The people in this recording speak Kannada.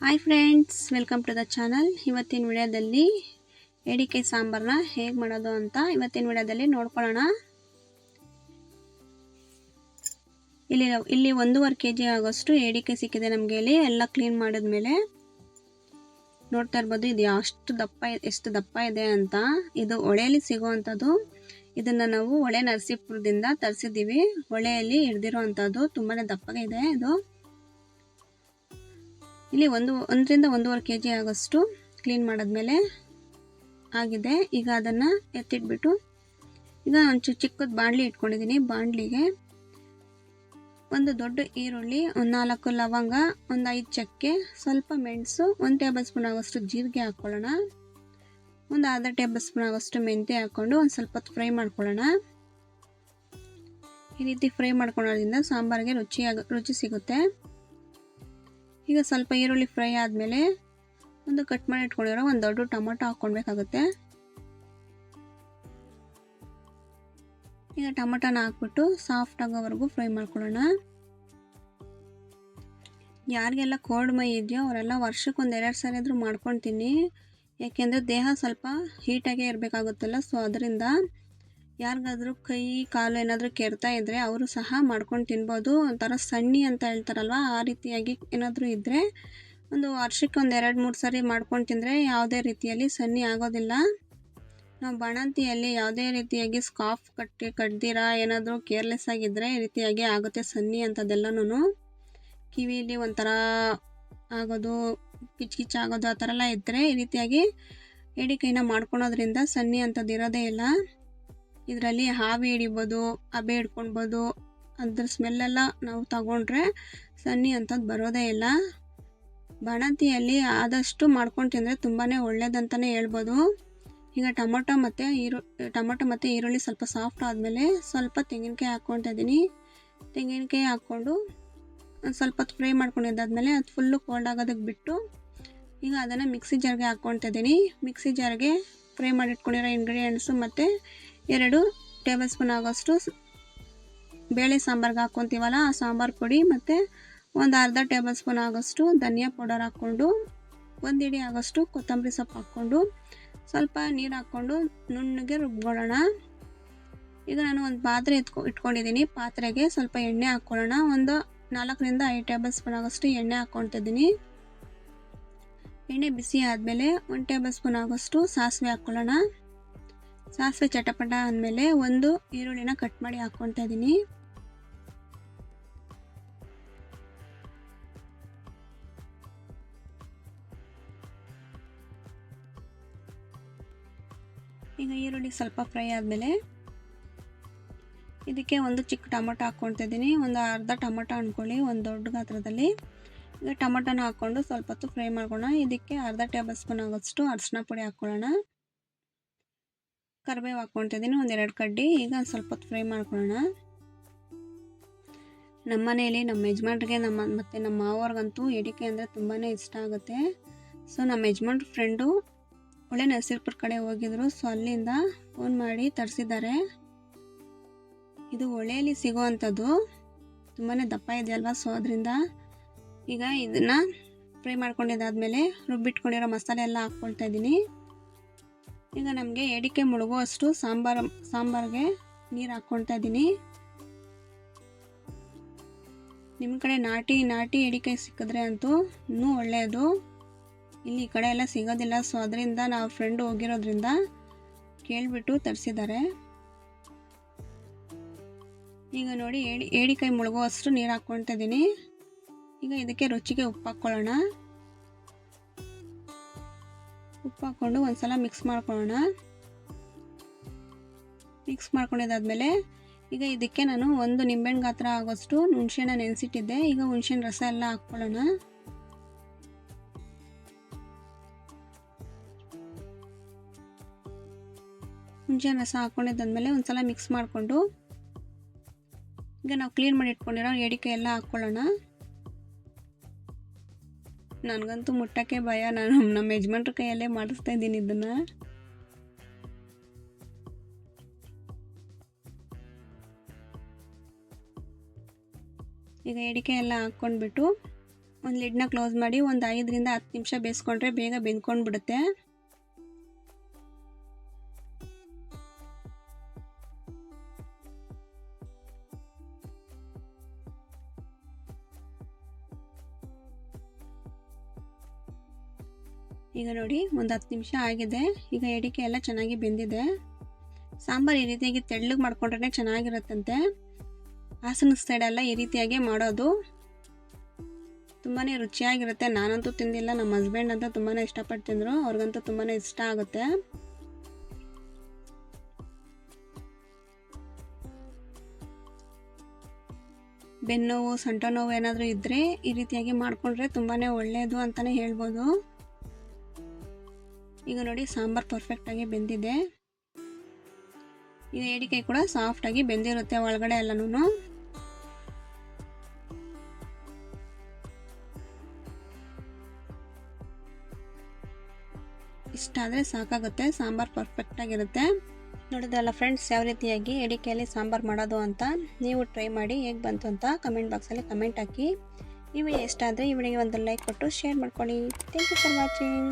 Hi friends welcome to the channel ಇವತ್ತಿನ ವಿಡಿಯೋದಲ್ಲಿ ಏಡಿಕೆ ಸಾಂಬಾರನ್ನ ಹೇಗೆ ಮಾಡೋದು ಅಂತ ಇವತ್ತಿನ ವಿಡಿಯೋದಲ್ಲಿ ನೋಡ್ಕೊಳ್ಳೋಣ. ಇಲ್ಲಿ ಇಲ್ಲಿ ಒಂದೂವರೆ ಕೆ ಜಿ ಆಗೋಷ್ಟು ಏಡಿಕೆ ಸಿಕ್ಕಿದೆ ನಮಗೆ ಇಲ್ಲಿ. ಎಲ್ಲ ಕ್ಲೀನ್ ಮಾಡಿದ್ಮೇಲೆ ನೋಡ್ತಾ ಇರ್ಬೋದು, ಇದು ಅಷ್ಟು ದಪ್ಪ ಎಷ್ಟು ದಪ್ಪ ಇದೆ ಅಂತ. ಇದು ಹೊಳೆಯಲ್ಲಿ ಸಿಗೋವಂಥದ್ದು. ಇದನ್ನು ನಾವು ಹೊಳೆ ನರಸೀಪುರದಿಂದ ತರಿಸಿದ್ದೀವಿ. ಹೊಳೆಯಲ್ಲಿ ಹಿಡ್ದಿರೋ ಅಂಥದ್ದು ತುಂಬಾ ದಪ್ಪಗೆ ಇದೆ ಇದು. ಇಲ್ಲಿ ಒಂದು, ಒಂದರಿಂದ ಒಂದೂವರೆ ಕೆ ಜಿ ಆಗೋಷ್ಟು ಕ್ಲೀನ್ ಮಾಡಿದ್ಮೇಲೆ ಆಗಿದೆ. ಈಗ ಅದನ್ನು ಎತ್ತಿಟ್ಬಿಟ್ಟು, ಈಗ ಒಂಚೂರು ಚಿಕ್ಕದು ಬಾಣಲಿ ಇಟ್ಕೊಂಡಿದ್ದೀನಿ ಬಾಣಲಿಗೆ ಒಂದು ದೊಡ್ಡ ಈರುಳ್ಳಿ, ಒಂದು ನಾಲ್ಕು ಲವಂಗ, ಒಂದು ಐದು ಚಕ್ಕೆ, ಸ್ವಲ್ಪ ಮೆಣಸು, ಒಂದು ಟೇಬಲ್ ಸ್ಪೂನ್ ಆಗೋಷ್ಟು ಜೀರಿಗೆ ಹಾಕ್ಕೊಳ್ಳೋಣ ಒಂದು ಅರ್ಧ ಟೇಬಲ್ ಸ್ಪೂನ್ ಆಗೋಷ್ಟು ಮೆಂತ್ಯ ಹಾಕ್ಕೊಂಡು ಒಂದು ಸ್ವಲ್ಪ ಹೊತ್ತು ಫ್ರೈ ಮಾಡ್ಕೊಳ್ಳೋಣ. ಈ ರೀತಿ ಫ್ರೈ ಮಾಡ್ಕೊಳ್ಳೋದ್ರಿಂದ ಸಾಂಬಾರಿಗೆ ರುಚಿಯಾಗಿ, ರುಚಿ ಸಿಗುತ್ತೆ. ಈಗ ಸ್ವಲ್ಪ ಈರುಳ್ಳಿ ಫ್ರೈ ಆದಮೇಲೆ ಒಂದು ಕಟ್ ಮಾಡಿ ಇಟ್ಕೊಂಡಿರೋ ಒಂದು ದೊಡ್ಡ ಟೊಮೊಟೊ ಹಾಕ್ಕೊಳ್ಬೇಕಾಗುತ್ತೆ ಈಗ ಟೊಮೊಟೊನ ಹಾಕ್ಬಿಟ್ಟು ಸಾಫ್ಟ್ ಆಗೋವರೆಗೂ ಫ್ರೈ ಮಾಡ್ಕೊಳ್ಳೋಣ. ಯಾರಿಗೆಲ್ಲ ಕೋಲ್ಡ್ ಮೈ ಇದೆಯೋ ಅವರೆಲ್ಲ ವರ್ಷಕ್ಕೆ ಒಂದು ಎರಡು ಸಾರಿ ಆದರೂ ಮಾಡ್ಕೊತೀನಿ ಯಾಕೆಂದರೆ ದೇಹ ಸ್ವಲ್ಪ ಹೀಟಾಗೇ ಇರಬೇಕಾಗುತ್ತಲ್ಲ, ಸೊ ಅದರಿಂದ ಯಾರಿಗಾದ್ರೂ ಕೈ, ಕಾಲು ಏನಾದರೂ ಕೆರ್ತಾ ಇದ್ದರೆ ಅವರು ಸಹ ಮಾಡ್ಕೊಂಡು ತಿನ್ಬೋದು. ಒಂಥರ ಸಣ್ಣಿ ಅಂತ ಹೇಳ್ತಾರಲ್ವ? ಆ ರೀತಿಯಾಗಿ ಏನಾದರೂ ಇದ್ದರೆ ಒಂದು ವರ್ಷಕ್ಕೆ ಒಂದು ಎರಡು, ಮೂರು ಸಾರಿ ಮಾಡ್ಕೊಂಡು ತಿಂದರೆ ಯಾವುದೇ ರೀತಿಯಲ್ಲಿ ಸನ್ನಿ ಆಗೋದಿಲ್ಲ. ನಾವು ಬಾಣಂತಿಯಲ್ಲಿ ಯಾವುದೇ ರೀತಿಯಾಗಿ ಸ್ಕಾಫ್ ಕಟ್ಟಿ ಕಟ್ದಿರ ಏನಾದರೂ ಕೇರ್ಲೆಸ್ ಆಗಿದ್ದರೆ ಈ ರೀತಿಯಾಗಿ ಆಗುತ್ತೆ ಸನ್ನಿ ಅಂಥದ್ದೆಲ್ಲನೂ ಕಿವಿಲಿ ಒಂಥರ ಆಗೋದು, ಕಿಚ್ ಕಿಚ್ ಆಗೋದು ಆ ಥರ ಎಲ್ಲ ಇದ್ದರೆ ಈ ರೀತಿಯಾಗಿ ಎಡಿ ಕೈನ ಮಾಡ್ಕೊಳೋದ್ರಿಂದ ಸನ್ನಿ ಅಂಥದ್ದು ಇರೋದೇ ಇಲ್ಲ. ಇದರಲ್ಲಿ ಹಾವಿ ಹಿಡಿಬೋದು, ಹಬೆ ಹಿಡ್ಕೊಳ್ಬೋದು, ಅದ್ರ ಸ್ಮೆಲ್ಲೆಲ್ಲ ನಾವು ತಗೊಂಡ್ರೆ ಸನ್ನಿ ಅಂಥದ್ದು ಬರೋದೇ ಇಲ್ಲ. ಬಾಣಂತಿಯಲ್ಲಿ ಆದಷ್ಟು ಮಾಡ್ಕೊಂಡು ತಿಂದರೆ ತುಂಬಾ ಒಳ್ಳೇದಂತಲೇ ಹೇಳ್ಬೋದು. ಈಗ ಟೊಮೊಟೊ ಮತ್ತು ಈರು, ಟೊಮೊಟೊ ಮತ್ತು ಈರುಳ್ಳಿ ಸ್ವಲ್ಪ ಸಾಫ್ಟ್ ಆದಮೇಲೆ ಸ್ವಲ್ಪ ತೆಂಗಿನಕಾಯಿ ಹಾಕ್ಕೊಳ್ತಾ ಇದ್ದೀನಿ. ತೆಂಗಿನಕಾಯಿ ಹಾಕ್ಕೊಂಡು ಸ್ವಲ್ಪ ಹೊತ್ತು ಫ್ರೈ ಮಾಡ್ಕೊಂಡಿದ್ದಾದಮೇಲೆ ಅದು ಫುಲ್ಲು ಕೋಲ್ಡ್ ಆಗೋದಕ್ಕೆ ಬಿಟ್ಟು ಈಗ ಅದನ್ನು ಮಿಕ್ಸಿ ಜಾರ್ಗೆ ಹಾಕ್ಕೊಳ್ತಾ ಇದ್ದೀನಿ. ಮಿಕ್ಸಿ ಜಾರ್ಗೆ ಫ್ರೈ ಮಾಡಿಟ್ಕೊಂಡಿರೋ ಇಂಗ್ರೀಡಿಯೆಂಟ್ಸು ಮತ್ತು ಎರಡು ಟೇಬಲ್ ಸ್ಪೂನ್ ಆಗೋಷ್ಟು ಬೇಳೆ ಸಾಂಬಾರ್ಗೆ ಹಾಕ್ಕೊತೀವಲ್ಲ ಆ ಸಾಂಬಾರು ಪುಡಿ ಮತ್ತು ಒಂದು ಅರ್ಧ ಟೇಬಲ್ ಸ್ಪೂನ್ ಆಗೋಷ್ಟು ಧನಿಯಾ ಪೌಡರ್ ಹಾಕ್ಕೊಂಡು, ಒಂದು ಇಡಿ ಆಗೋಷ್ಟು ಕೊತ್ತಂಬರಿ ಸೊಪ್ಪು ಹಾಕ್ಕೊಂಡು, ಸ್ವಲ್ಪ ನೀರು ಹಾಕ್ಕೊಂಡು ನುಣ್ಣಗೆ ರುಬ್ಕೊಳ್ಳೋಣ. ಈಗ ನಾನು ಒಂದು ಪಾತ್ರೆ ಎತ್ಕೊ ಇಟ್ಕೊಂಡಿದ್ದೀನಿ ಪಾತ್ರೆಗೆ ಸ್ವಲ್ಪ ಎಣ್ಣೆ ಹಾಕ್ಕೊಳ್ಳೋಣ. ಒಂದು ನಾಲ್ಕರಿಂದ ಐದು ಟೇಬಲ್ ಸ್ಪೂನ್ ಆಗೋಷ್ಟು ಎಣ್ಣೆ ಹಾಕ್ಕೊಳ್ತಿದ್ದೀನಿ ಎಣ್ಣೆ ಬಿಸಿ ಆದಮೇಲೆ ಒಂದು ಟೇಬಲ್ ಸ್ಪೂನ್ ಆಗೋಷ್ಟು ಸಾಸಿವೆ ಹಾಕ್ಕೊಳ್ಳೋಣ. ಸಾಸಿವೆ ಚಟಪಟ ಅಂದಮೇಲೆ ಒಂದು ಈರುಳ್ಳಿನ ಕಟ್ ಮಾಡಿ ಹಾಕ್ಕೊತಾ ಇದ್ದೀನಿ ಈಗ ಈರುಳ್ಳಿ ಸ್ವಲ್ಪ ಫ್ರೈ ಆದಮೇಲೆ ಇದಕ್ಕೆ ಒಂದು ಚಿಕ್ಕ ಟೊಮೊಟೊ ಹಾಕ್ಕೊಳ್ತಾ ಇದ್ದೀನಿ ಒಂದು ಅರ್ಧ ಟೊಮೊಟೊ ಅಂದ್ಕೊಳ್ಳಿ, ಒಂದು ದೊಡ್ಡ ಗಾತ್ರದಲ್ಲಿ. ಈಗ ಟೊಮೊಟೊನ ಹಾಕ್ಕೊಂಡು ಸ್ವಲ್ಪ ಹೊತ್ತು ಫ್ರೈ ಮಾಡ್ಕೊಳ್ಳೋಣ ಇದಕ್ಕೆ ಅರ್ಧ ಟೇಬಲ್ ಸ್ಪೂನ್ ಆಗೋಷ್ಟು ಅರಿಶಿನ ಪುಡಿ ಹಾಕ್ಕೊಳ್ಳೋಣ. ಕರಿಬೇವು ಹಾಕ್ಕೊತಿದ್ದೀನಿ ಒಂದೆರಡು ಕಡ್ಡಿ. ಈಗ ಒಂದು ಸ್ವಲ್ಪ ಹೊತ್ತು ಫ್ರೈ ಮಾಡ್ಕೊಳ್ಳೋಣ. ನಮ್ಮ ಮನೆಯಲ್ಲಿ ನಮ್ಮ ಯಜಮಾನ್ರಿಗೆ, ನಮ್ಮ ಮತ್ತು ನಮ್ಮ ಮಾವವ್ರಿಗಂತೂ ಎಡಿಕೆ ಅಂದರೆ ತುಂಬಾ ಇಷ್ಟ ಆಗುತ್ತೆ. ಸೊ ನಮ್ಮ ಯಜಮಾನ್ರ ಫ್ರೆಂಡು ಒಳ್ಳೆ ನರಸೀಪುರ ಕಡೆ ಹೋಗಿದ್ರು. ಸೊ ಅಲ್ಲಿಂದ ಫೋನ್ ಮಾಡಿ ತರಿಸಿದ್ದಾರೆ. ಇದು ಹೊಳೆಯಲ್ಲಿ ಸಿಗೋವಂಥದ್ದು. ತುಂಬಾ ದಪ್ಪ ಇದೆಯಲ್ವಾ ಸೊ ಅದರಿಂದ ಈಗ ಇದನ್ನು ಫ್ರೈ ಮಾಡ್ಕೊಂಡಿದ್ದಾದಮೇಲೆ ರುಬ್ಬಿಟ್ಕೊಂಡಿರೋ ಮಸಾಲೆ ಎಲ್ಲ ಹಾಕ್ಕೊಳ್ತಾ ಇದ್ದೀನಿ. ಈಗ ನಮಗೆ ಎಡಿಕೆ ಮುಳುಗುವಷ್ಟು ಸಾಂಬಾರು, ಸಾಂಬಾರಿಗೆ ನೀರು ಹಾಕ್ಕೊಳ್ತಾ ಇದ್ದೀನಿ ನಿಮ್ಮ ಕಡೆ ನಾಟಿ ನಾಟಿ ಎಡಿಕೆ ಸಿಕ್ಕಿದ್ರೆ ಅಂತೂ ಇನ್ನೂ ಒಳ್ಳೆಯದು. ಇಲ್ಲಿ ಈ ಕಡೆ ಎಲ್ಲ ಸಿಗೋದಿಲ್ಲ, ಸೊ ಅದರಿಂದ ನಾವು ಫ್ರೆಂಡು ಹೋಗಿರೋದ್ರಿಂದ ಕೇಳಿಬಿಟ್ಟು ತರಿಸಿದ್ದಾರೆ. ಈಗ ನೋಡಿ ಏಡಿ, ಏಡಿಕಾಯಿ ಮುಳುಗುವಷ್ಟು ನೀರು ಹಾಕ್ಕೊಳ್ತಾ ಇದ್ದೀನಿ ಈಗ ಇದಕ್ಕೆ ರುಚಿಗೆ ಉಪ್ಪು ಹಾಕ್ಕೊಳ್ಳೋಣ. ಉಪ್ಪು ಹಾಕ್ಕೊಂಡು ಒಂದ್ಸಲ ಮಿಕ್ಸ್ ಮಾಡ್ಕೊಳ್ಳೋಣ. ಮಿಕ್ಸ್ ಮಾಡ್ಕೊಂಡಿದ್ದಾದಮೇಲೆ ಈಗ ಇದಕ್ಕೆ ನಾನು ಒಂದು ನಿಂಬೆಹಣ್ಣು ಗಾತ್ರ ಆಗೋಷ್ಟು ಹುಣಸೆನ ನೆನೆಸಿಟ್ಟಿದ್ದೆ. ಈಗ ಹುಣಸೆನ ರಸ ಎಲ್ಲ ಹಾಕ್ಕೊಳ್ಳೋಣ. ಹುಣಸೆ ರಸ ಹಾಕ್ಕೊಂಡಿದ್ದಾದ್ಮೇಲೆ ಒಂದ್ಸಲ ಮಿಕ್ಸ್ ಮಾಡಿಕೊಂಡು ಈಗ ನಾವು ಕ್ಲೀನ್ ಮಾಡಿ ಇಟ್ಕೊಂಡಿರೋ ಎಡಿಕೆ ಎಲ್ಲ ಹಾಕ್ಕೊಳ್ಳೋಣ. ನನಗಂತೂ ಮುಟ್ಟಕ್ಕೆ ಭಯ. ನಾನು ನಮ್ಮ ಯಜಮಾನ್ರ ಕೈಯಲ್ಲೇ ಮಾಡಿಸ್ತಾ ಇದ್ದೀನಿ ಇದನ್ನು. ಈಗ ಎಡಿಕೆ ಎಲ್ಲ ಹಾಕ್ಕೊಂಡ್ಬಿಟ್ಟು ಒಂದು ಲಿಡ್ನ ಕ್ಲೋಸ್ ಮಾಡಿ ಒಂದು ಐದರಿಂದ ಹತ್ತು ನಿಮಿಷ ಬೇಯಿಸ್ಕೊಂಡ್ರೆ ಬೇಗ ಬೆಂದ್ಕೊಂಡು ಬಿಡುತ್ತೆ ಈಗ ನೋಡಿ ಒಂದು ಹತ್ತು ನಿಮಿಷ ಆಗಿದೆ. ಈಗ ಎಡಿಕೆ ಎಲ್ಲ ಚೆನ್ನಾಗಿ ಬೆಂದಿದೆ. ಸಾಂಬಾರು ಈ ರೀತಿಯಾಗಿ ತೆಳ್ಳಗೆ ಮಾಡ್ಕೊಂಡ್ರೆ ಚೆನ್ನಾಗಿರುತ್ತಂತೆ. ಹಾಸನ ಸೈಡೆಲ್ಲ ಈ ರೀತಿಯಾಗಿ ಮಾಡೋದು. ತುಂಬಾ ರುಚಿಯಾಗಿರುತ್ತೆ. ನಾನಂತೂ ತಿಂದಿಲ್ಲ, ನಮ್ಮ ಹಸ್ಬೆಂಡ್ ಅಂತ ತುಂಬಾ ಇಷ್ಟಪಟ್ಟು ತಿಂದರು. ಅವ್ರಿಗಂತೂ ತುಂಬಾ ಇಷ್ಟ ಆಗುತ್ತೆ. ಬೆನ್ನೋವು ಸೊಂಟ ನೋವು ಏನಾದರೂ ಇದ್ದರೆ ಈ ರೀತಿಯಾಗಿ ಮಾಡಿಕೊಂಡ್ರೆ ತುಂಬಾ ಒಳ್ಳೆಯದು ಅಂತಲೇ ಹೇಳ್ಬೋದು. ಈಗ ನೋಡಿ ಸಾಂಬಾರು ಪರ್ಫೆಕ್ಟಾಗಿ ಬೆಂದಿದೆ. ಈಗ ಏಡಿಕಾಯಿ ಕೂಡ ಸಾಫ್ಟಾಗಿ ಬೆಂದಿರುತ್ತೆ ಒಳಗಡೆ ಎಲ್ಲನೂ ಇಷ್ಟ ಆದರೆ ಸಾಕಾಗುತ್ತೆ, ಸಾಂಬಾರು ಪರ್ಫೆಕ್ಟಾಗಿರುತ್ತೆ ನೋಡಿದ್ರಲ್ಲ ಫ್ರೆಂಡ್ಸ್ ಯಾವ ರೀತಿಯಾಗಿ ಎಡಿಕೆಯಲ್ಲಿ ಸಾಂಬಾರು ಮಾಡೋದು ಅಂತ ನೀವು ಟ್ರೈ ಮಾಡಿ ಹೇಗೆ ಬಂತು ಅಂತ ಕಮೆಂಟ್ ಬಾಕ್ಸಲ್ಲಿ ಕಮೆಂಟ್ ಹಾಕಿ. ನೀವು ಎಷ್ಟಾದರೆ ಇಷ್ಟ ಈ ವಿಡಿಯೋಗೆ ಒಂದು ಲೈಕ್ ಕೊಟ್ಟು ಶೇರ್ ಮಾಡ್ಕೊಳ್ಳಿ. Thank you for watching